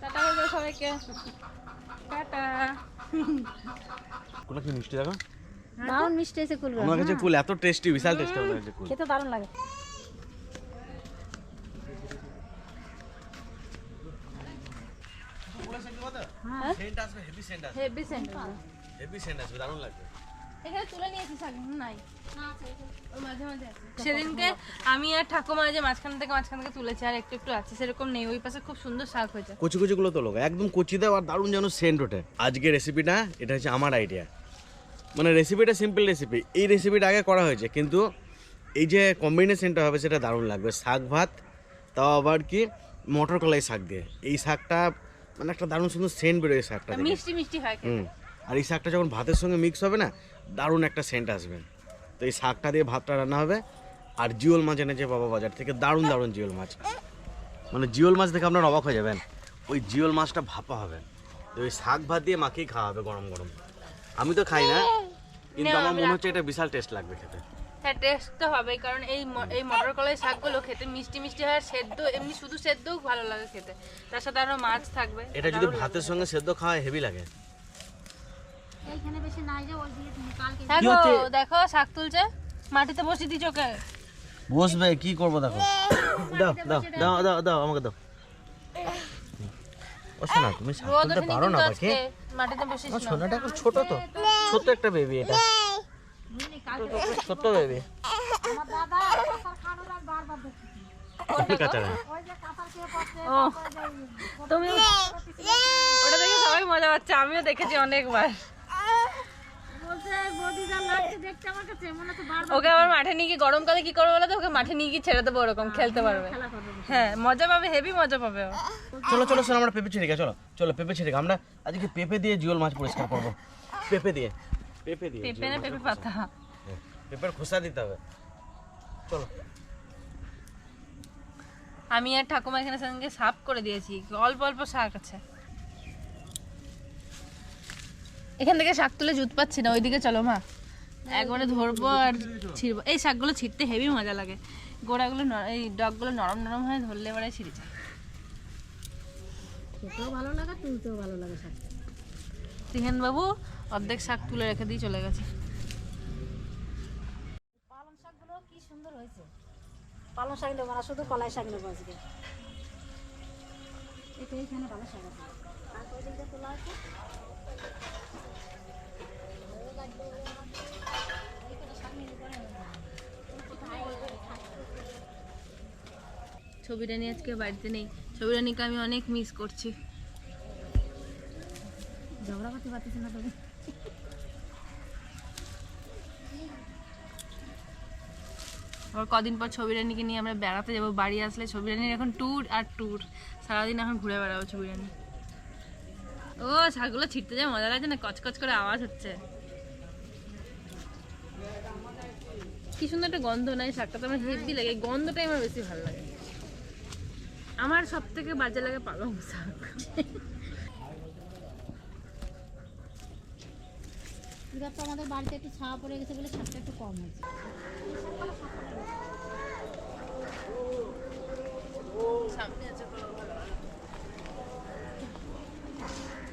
Tata বলবে সবাইকে। Tata. কোনো কি মিষ্টি দেখো? দারুণ মিষ্টি হয়েছে কুলগুলো আমার কাছে কুল এত টেস্টি বিশাল টেস্টি আমার কাছে কুল। খেতে দারুণ লাগে। হেভি সেন্ট আসবে। হেভি সেন্ট আসবে দারুণ লাগবে। এখানে তুলে নিয়েছি শাক নাই। ওই মাঝে মাঝে আছে। সেদিনকে আমি আর ঠাকুমা যে মাঝখান থেকে মাঝখান থেকে তুলেছি আর একটু একটু আছে সেরকম নেই। ওই পাশে খুব সুন্দর শাক হয়েছে। কচি কচি গুলো তোলো একদম কচি দেওয়া আর দারুণ যেন সেন্ট ওঠে। আজকে রেসিপিটা এটা হচ্ছে আমার আইডিয়া মানে রেসিপিটা সিম্পল রেসিপি এই রেসিপিটা আগে করা হয়েছে কিন্তু এই যে কম্বিনেশনটা হবে সেটা দারুণ লাগবে। শাক ভাত তাও আবার কি মটর কলাই শাক দিয়ে। এই শাকটা মানে একটা দারুণ সুন্দর সেন্ট বেরোয় শাকটা। মিষ্টি মিষ্টি হয় হুম। আর এই শাকটা যখন ভাতের সঙ্গে মিক্স হবে না দারুণ একটা সেন্ট আসবে। তো এই শাকটা দিয়ে ভাতটা রান্না হবে আর জিওল মাছ এনেছে বাবা বাজার থেকে দারুণ দারুণ জিওল মাছ। মানে জিওল মাছ দেখে আপনার অবাক হয়ে যাবেন ওই জিওল মাছটা ভাপা হবে। তো ওই শাক ভাত দিয়ে মাখিয়ে খাওয়া হবে গরম গরম। আমি তো খাই না কিন্তু আমার মনে হচ্ছে এটা বিশাল টেস্ট লাগবে খেতে। হ্যাঁ টেস্ট তো হবেই কারণ এই এই মটর কলাই শাকগুলো খেতে মিষ্টি মিষ্টি হয় সেদ্ধ এমনি শুধু সেদ্ধও ভালো লাগে খেতে। তার সাথে আরও মাছ থাকবে এটা যদি ভাতের সঙ্গে সেদ্ধ খাওয়া হেভি লাগে। এইখানে বেশি নাই যে ওই দিকে কালকে দেখো দেখো শাক তুলছে। মাটিতে বসে দি চোখে বসবে কি করব দেখো। দাও দাও দাও দাও দাও আমাকে দাও। ও শোনা তুমি শাক তুলতে পারো না বাকি মাটিতে বসিস না। সোনাটা এখন ছোট তো। ছোট একটা বেবি এটা। ছোট বেবি আমার দাদা বারবার তুমি ওটা দেখে সবাই মজা পাচ্ছে আমিও দেখেছি অনেকবার। ওকে আবার মাঠে নিয়ে গিয়ে গরমকালে কি করব বলো তো? ওকে মাঠে নিয়ে গিয়ে ছেড়ে দেবো ওরকম খেলতে পারবে। হ্যাঁ মজা পাবে হেভি মজা পাবে। চলো চলো আমরা পেঁপে ছিঁড়ে গা চলো চলো পেঁপে ছিঁড়ে গা। আমরা আজকে পেঁপে দিয়ে জিওল মাছ পরিষ্কার করব। পেঁপে দিয়ে পেঁপে দিয়ে পেঁপে না পেঁপে পাতা? হ্যাঁ, পেঁপের খোসা দিতে হবে। চলো। আমি আর ঠাকুমা এখানে সঙ্গে সাফ করে দিয়েছি অল্প অল্প শাক আছে এখান থেকে শাক তুলে জুত পাচ্ছি না ওইদিকে চলো মা। একবারে ধরবো আর ছিড়বো। এই শাকগুলো ছিঁড়তে হেভি মজা লাগে। গোড়াগুলো এই ডগগুলো নরম নরম হয়ে ধরলে এবারে ছিঁড়ে যায়। খেতেও ভালো লাগে তুলতেও ভালো লাগে শাক। তিহেন বাবু অর্ধেক শাক তুলে রেখে দিয়ে চলে গেছে। পালং শাকগুলো কি সুন্দর হয়েছে। পালং শাক নেব না শুধু কলাই শাক নেব আজকে। এটা এখানে ভালো শাক আছে। আর দিকটা তোলা আছে? ছবিটা নিয়ে আজকে বাড়িতে নেই। ছবিটা নিয়ে আমি অনেক মিস করছি। ঝগড়া করতে পারতেছি না তবে। আবার কদিন পর ছবি রানীকে নিয়ে আমরা বেড়াতে যাব। বাড়ি আসলে ছবি রানীর এখন ট্যুর আর ট্যুর সারাদিন এখন ঘুরে বেড়াবো ছবি রানী ও শাকগুলো ছিটতে যায় মজা লাগছে না কচকচ করে আওয়াজ হচ্ছে। কি সুন্দর একটা গন্ধ নাই শাকটা তো আমার হেভি লাগে। গন্ধটাই আমার বেশি ভালো লাগে। আমার সব থেকে বাজে লাগে পালং শাক। এবার তো আমাদের বাড়িতে একটু ছাওয়া পড়ে গেছে বলে শাকটা একটু কম হয়েছে। সামনে আছে কোনো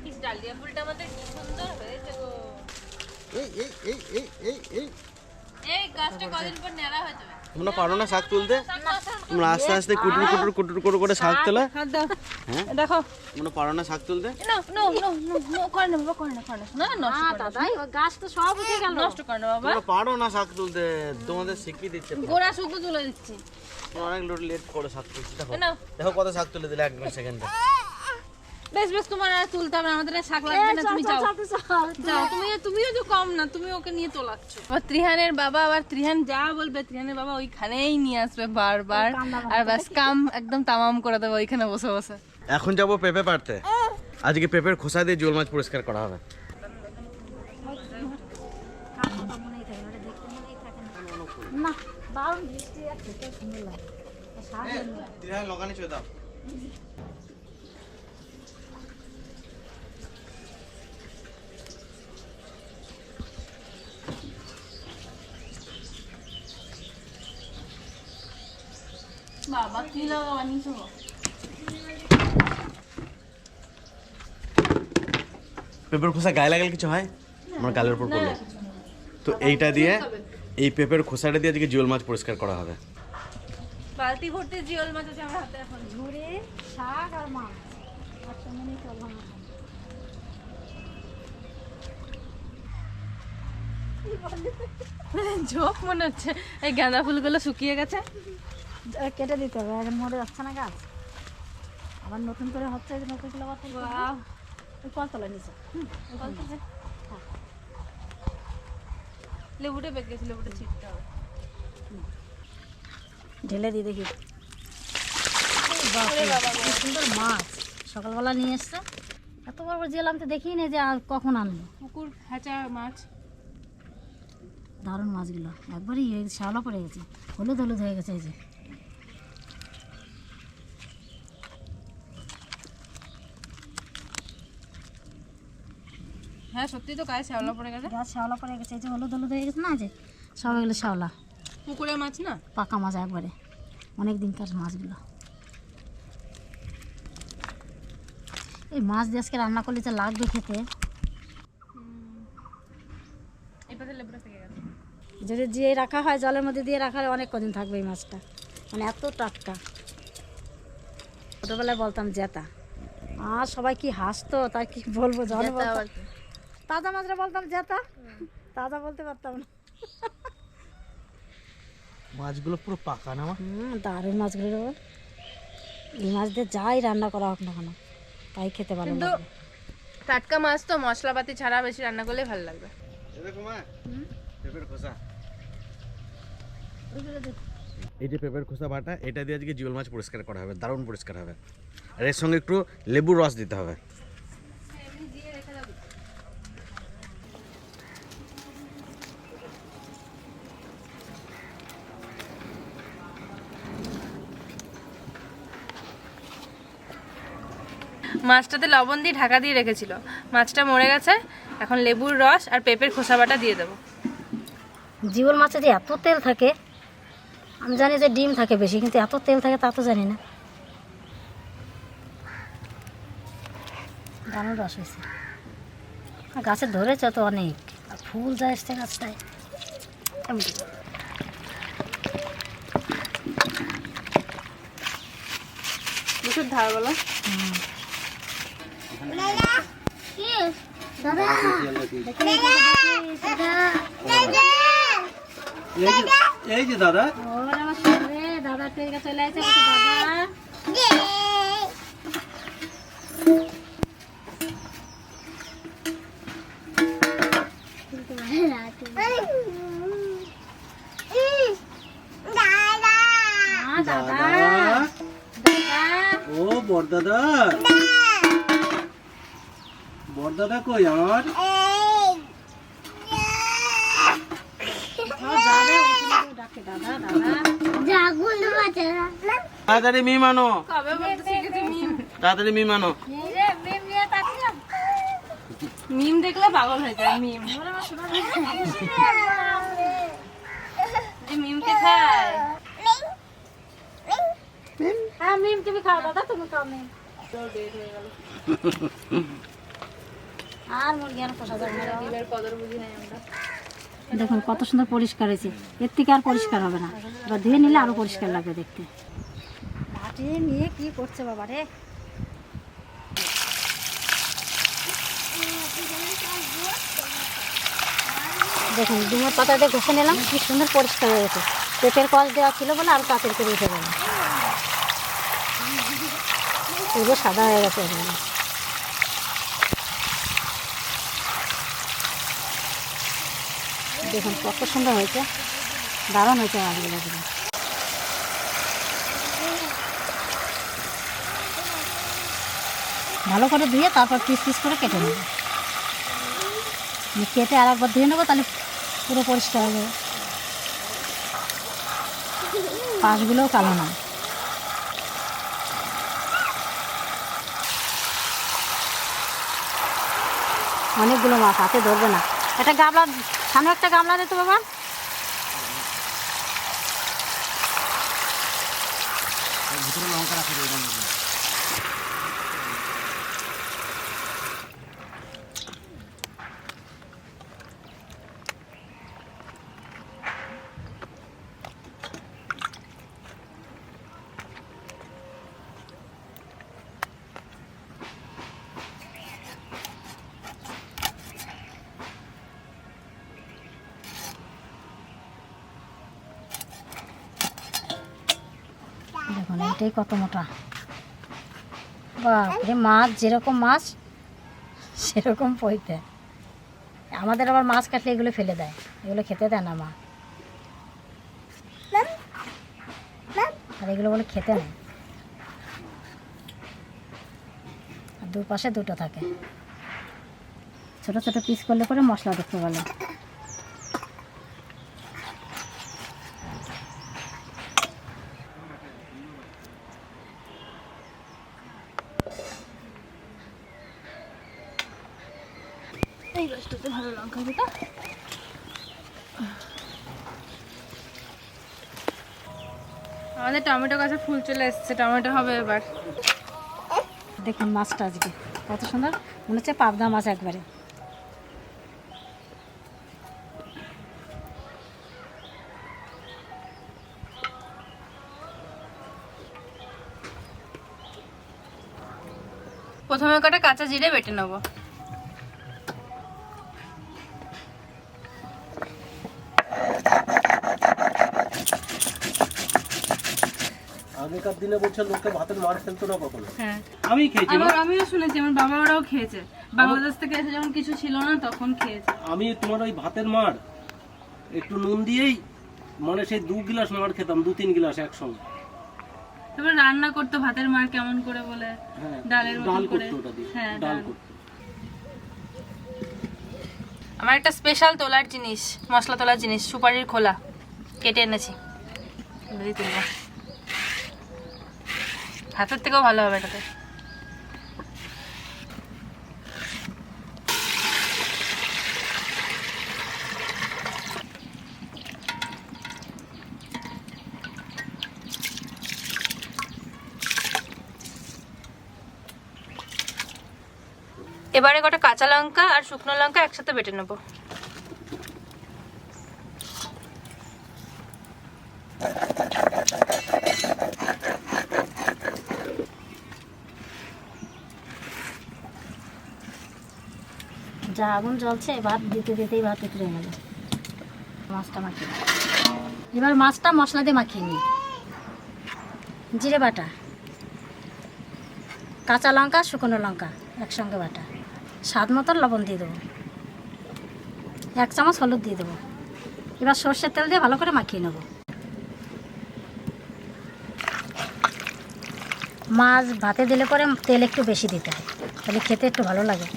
এই ডালিয়া ফুলটা আমাদের কি সুন্দর হয়েছে গো। এই এই এই এই এই এই। এই গাছটা কদিন পর নেড়া হয়ে যাবে। তোমরা পারো না শাক তুলতে? তোমরা আস্তে আস্তে কুটুর কুটুর কুটুর করে করে শাক তোলা। হ্যাঁ? দেখো। তোমরা পারো না শাক তুলতে? No no no no no করে না বাবা করে না করে না না না গাছ তো সব উঠে গেল। নষ্ট করে না বাবা। তোমরা পারো না শাক তুলতে তোমাদের শিখিয়ে দিচ্ছে। গোড়া শুকনো তুলে দিচ্ছি। অনেক লোট লেট করে শাক তুলছি। দেখো দেখো কত শাক তুলে দিলে এক সেকেন্ডে। বেশ বেশ তোমার আর তুলতে হবে আমাদের শাক লাগবে না তুমি যাও। যাও তুমি তুমিও তো কম না তুমি ওকে নিয়ে তোলাচ্ছ। আবার ত্রিহানের বাবা আবার ত্রিহান যা বলবে ত্রিহানের বাবা ওইখানেই নিয়ে আসবে বারবার। আর ব্যাস কাম একদম তামাম করে দেবে ওইখানে বসে বসে। এখন যাব পেঁপে পারতে আজকে পেঁপের খোসা দিয়ে জিওল মাছ পরিষ্কার করা হবে। না দারুণ বৃষ্টি আর খেতে সুন্দর লাগে লগানি চলে দাও। বাবা কি লাগা বানিয়েছো পেঁপের খোসা গায়ে লাগালে কিছু হয় আমার গালের উপর পড়ল তো এইটা দিয়ে এই পেঁপের খোসাটা দিয়ে আজকে জিওল মাছ পরিষ্কার করা হবে বালতি ভর্তি জিওল মাছ আছে আমার হাতে এখন ঝুড়ি শাক আর মাছ চলবো না মনে হচ্ছে এই গাঁদা ফুলগুলো শুকিয়ে গেছে। কেটে দিতে হবে এখন মরে যাচ্ছে না গাছ। আবার নতুন করে হচ্ছে যে নতুন করে। বাহ, ওই কলতলা নিচে। বলতেছে। লেবুটা পেকে গেছে লেবুটা ছিটতে হবে। ঢেলে দিই দেখি। সুন্দর মাছ। সকালবেলা নিয়ে এসছে। এত বড় বড় জেল আমি তো দেখিনি না যে আর কখন আনলো পুকুর হ্যাচা মাছ। দারুণ মাছগুলো। একবারই শ্যাওলা পড়ে গেছে। হলুদ হলুদ হয়ে গেছে এই যে। হ্যাঁ সত্যি তো গায়ে শ্যাওলা পড়ে গেছে। গাছ শ্যাওলা পড়ে গেছে এই যে হলুদ হলুদ হয়ে গেছে না যে সব এগুলো শ্যাওলা। মাছ না? পাকা মাছ একবারে। অনেক দিনকার মাছগুলো। এই মাছ দিয়ে আজকে রান্না করলে যা লাগবে খেতে। যদি দিয়ে রাখা হয় জলের মধ্যে দিয়ে রাখা হয় অনেক কদিন থাকবে এই মাছটা। মানে এত টাটকা। ছোটোবেলায় বলতাম জেতা। আর সবাই কি হাসতো তাই কি বলব জলে তাজা মাছরা বলতাম জেতা তাজা বলতে পারতাম না। মাছগুলো পুরো পাকা না হুম দারুণ মাছগুলো এই মাছ দিয়ে যাই রান্না করা হোক না কেন তাই খেতে ভালো কিন্তু টাটকা মাছ তো মশলাপাতি ছাড়া বেশি রান্না করলে ভালো লাগবে। দেখো মা পেঁপের খোসা। এই যে পেঁপের খোসা বাটা এটা দিয়ে আজকে জিওল মাছ পরিষ্কার করা হবে দারুণ পরিষ্কার হবে। আর এর সঙ্গে একটু লেবুর রস দিতে হবে। মাছটাতে লবণ দিয়ে ঢাকা দিয়ে রেখেছিল। মাছটা মরে গেছে এখন লেবুর রস আর পেঁপের খোসা বাটা দিয়ে দেবো। জিওল মাছে যে এত তেল থাকে আমি জানি যে ডিম থাকে বেশি কিন্তু এত তেল থাকে তা তো জানি না। দারুণ রস হয়েছে। আর গাছে ধরেছে তো অনেক আর ফুল যা এসছে গাছটায়। ধার বলো। হুম। এই যে দাদা। ওরে আমার ছেলে, দাদা চলে আসছে দাদা। বড়দাদা কই আমার দাদা তাড়াতাড়ি মানো মিম? তাড়াতাড়ি মি মানো এই রে, মেম তাকিয়ে। মিম দেখলে পাগল হয়ে যায় মিম। মিমকে খায় হ্যাঁ মিম তুমি খাও দাদা তুমি খাও মিম। আর মুরগি পোষা যাবে না। দেখুন কত সুন্দর পরিষ্কার হয়েছে। এর থেকে আর পরিষ্কার হবে না। এবার ধুয়ে নিলে আরও পরিষ্কার লাগবে দেখতে। মাটি নিয়ে কি করছে বাবা রে? দেখুন ডুমোর পাতা দিয়ে ঘষে নিলাম কি সুন্দর পরিষ্কার হয়ে গেছে। পেঁপের কষ দেওয়া ছিল বলে আরও পাতের করে উঠে গেল। পুরো সাদা হয়ে গেছে দেখুন কত সুন্দর হয়েছে। দারুণ হয়েছে মাছগুলো। ভালো করে ধুয়ে তারপর পিস পিস করে কেটে নেব। কেটে আর একবার ধুয়ে নেব, তাহলে পুরো পরিষ্কার যাবে। পাশগুলোও কালো না অনেকগুলো মাছ, হাতে ধরবে না। একটা গামলা সামনে একটা গামলা দিতে বাবা। এটাই কত মোটা? বাপরে মাছ যেরকম মাছ সেরকম পইতে। আমাদের আবার মাছ কাটলে এগুলো ফেলে দেয় এগুলো খেতে দেয় না মা। আর এগুলো বলে খেতে নেই। আর দুপাশে দুটো থাকে। ছোট ছোট পিস করলে পরে মশলা দেখতে বলে। টমেটো গাছে ফুল চলে এসছে টমেটো হবে এবার। দেখুন মাছটা আজকে কত সুন্দর। মনে হচ্ছে পাবদা মাছ একবারে। প্রথমে কটা কাঁচা জিরে বেটে নেব। আগেকার দিনে বলছে লোকে ভাতের মার ফেলতো না কখনো? হ্যাঁ। আমি খেয়েছি আমার আমিও শুনেছি আমার বাবা ওরাও খেয়েছে বাংলাদেশ থেকে এসে যখন কিছু ছিল না তখন খেয়েছে। আমি তোমার ওই ভাতের মার একটু নুন দিয়েই মানে সেই দু গিলাস মার খেতাম দু তিন গিলাস একসঙ্গে। তারপর রান্না করতো ভাতের মার কেমন করে বলে? হ্যাঁ ডালের ডাল করতো ওটা দিয়ে হ্যাঁ ডাল করতো। আমার একটা স্পেশাল তোলার জিনিস মশলা তোলার জিনিস সুপারির খোলা কেটে এনেছি। তুলব। হাতের থেকেও ভালো হবে এটাতে। এবারে কটা কাঁচা লঙ্কা আর শুকনো লঙ্কা একসাথে বেটে নেব। যা আগুন জ্বলছে ভাত দিতে দিতেই ভাত উতরে নেবে মাছটা মাখিয়ে এবার মাছটা মশলা দিয়ে মাখিয়ে নিই জিরে বাটা, কাঁচা লঙ্কা, শুকনো লঙ্কা, একসঙ্গে বাটা। স্বাদ মতো লবণ দিয়ে দেবো। এক চামচ হলুদ দিয়ে দেবো। এবার সর্ষের তেল দিয়ে ভালো করে মাখিয়ে নেব। মাছ ভাতে দিলে পরে তেল একটু বেশি দিতে হয়। তাহলে খেতে একটু ভালো লাগে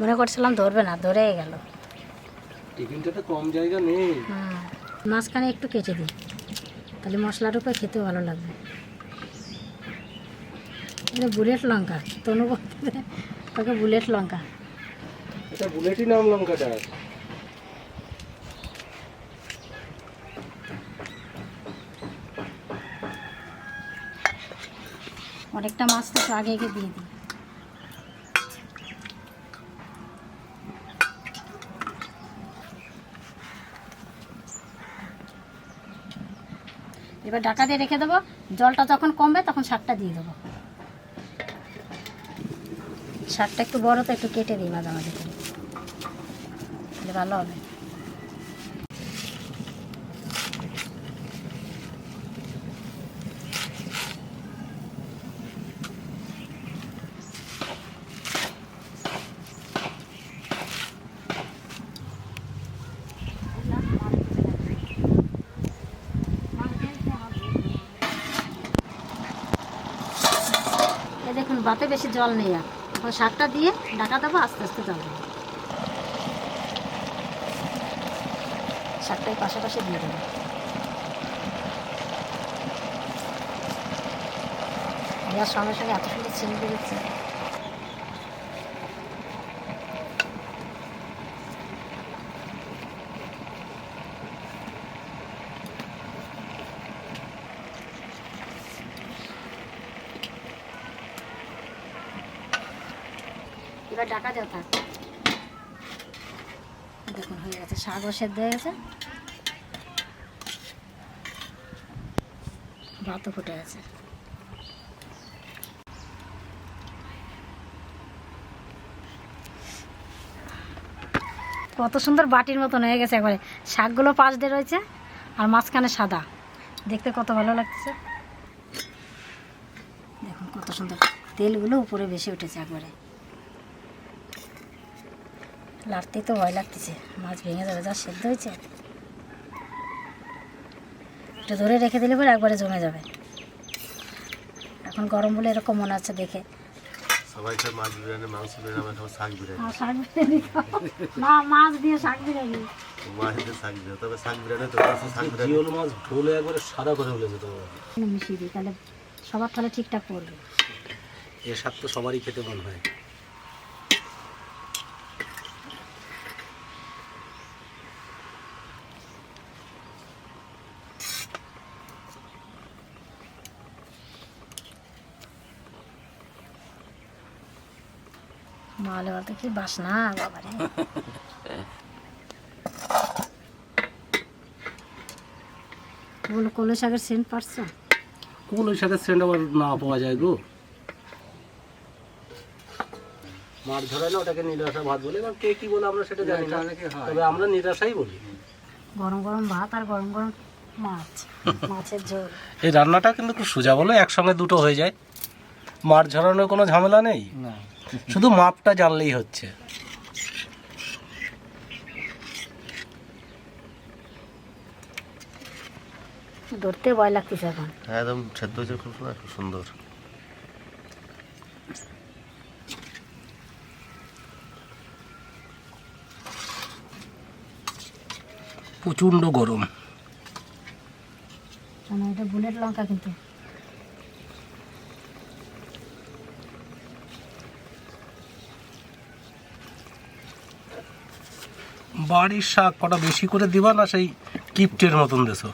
মনে করছিলাম ধরবে না ধরেই গেল। টিফিনটাতে কম জায়গা নেই। মাঝখানে একটু কেটে দিই। তাহলে মশলার উপরে খেতেও ভালো লাগবে। এটা বুলেট লঙ্কা তনু বলতে তোকে বুলেট লঙ্কা। এটা বুলেটই নাম লঙ্কাটা। অনেকটা মাছ তো আগে আগে দিয়ে দিই। এবার ঢাকা দিয়ে রেখে দেবো। জলটা যখন কমবে, তখন শাকটা দিয়ে দেবো। শাকটা একটু বড়, তো একটু কেটে দিই মাঝে মাঝে করে ভালো হবে। ওতে বেশি জল নেই আর। এখন শাকটা দিয়ে ঢাকা দেবো, আস্তে আস্তে জল দেবো। শাকটাই পাশাপাশি দিয়ে দেবো। দেওয়ার সঙ্গে সঙ্গে এত সুন্দর ছেলে বেরোচ্ছে ডাকা থাক দেখুন, হয়ে গেছে শাকও সেদ্ধ হয়ে গেছে। ভাতও ফুটে গেছে। কত সুন্দর বাটির মতন হয়ে গেছে একবারে। শাকগুলো পাশ দিয়ে রয়েছে আর মাঝখানে সাদা। দেখতে কত ভালো লাগছে। দেখুন, কত সুন্দর তেলগুলো উপরে বেশি উঠেছে একবারে। লাড়তেই তো ভয় লাগতেছে। মাছ ভেঙে যাবে যা সেদ্ধ হয়েছে। একটু ধরে রেখে দিলে পরে একবারে জমে যাবে। এখন গরম বলে এরকম মনে হচ্ছে দেখে। সবাই খায় মাছ বিরিয়ানি মাংস বিরিয়ানি আমরা শাক বিরিয়ানি। শাক বিরিয়ানি না মাছ দিয়ে শাক বিরিয়ানি। মাছ দিয়ে শাক বিরিয়ানি তবে শাক বিরিয়ানি তো শাক বিরিয়ানি। জিওল মাছ ঢোলে একবারে সাদা করে ফেলেছে তোমার মিশিয়ে দিই তাহলে সবার তাহলে ঠিকঠাক পড়বে এর স্বাদ তো সবারই খেতে মন হয়। মালে বলতে কি বাসনা বাবারে। বলো কলে শাকের সেন্ট পারছ? কোন ওই সাথে সেন্ট আবার না পাওয়া যায় গো। মাছ ধরে না ওটাকে নিরাশা ভাত বলে এবার কে কি বলে আমরা সেটা জানি না। তবে আমরা নিরাশাই বলি। গরম গরম ভাত আর গরম গরম মাছ মাছের ঝোল। এই রান্নাটা কিন্তু খুব সোজা বলো একসঙ্গে দুটো হয়ে যায়। মাছ ঝরানোর কোনো ঝামেলা নেই? শুধু মাপটা জানলেই হচ্ছে। ধরতে ভয় লাগতেছে এখন। হ্যাঁ একদম সেদ্ধ হয়েছে খুব সুন্দর। প্রচণ্ড গরম। মানে এটা বুলেট লঙ্কা কিন্তু। বাড়ির শাক কটা বেশি করে দিবা না সেই কিপ্টের মতন দেশো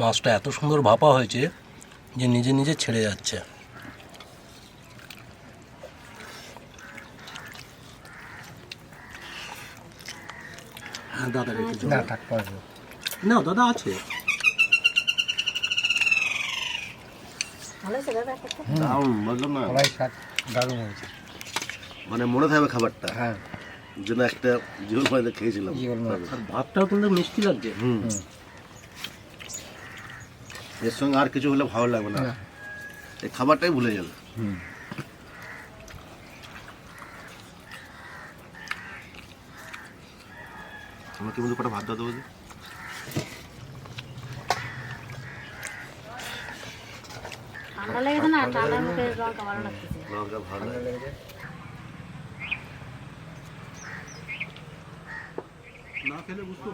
মাছটা এত সুন্দর ভাপা হয়েছে। যে নিজে নিজে ছেড়ে যাচ্ছে। হ্যাঁ দাদা না দাদা আছে। মানে মনে থাকবে খাবারটা। হ্যাঁ। জন্য একটা জীবন খেয়েছিলাম। ভাতটাও কিন্তু মিষ্টি লাগছে। হুম। এর সঙ্গে আর কিছু হলে ভালো লাগবে না। এই খাবারটাই ভুলে গেল। হুম। আমাকে বন্ধু কটা ভাত দাও দেবো ঠান্ডা লেগেছে না? ঠান্ডার মুখে লঙ্কা ভালো লাগতেছে লঙ্কা ভালো লাগে না খেলে বুঝতো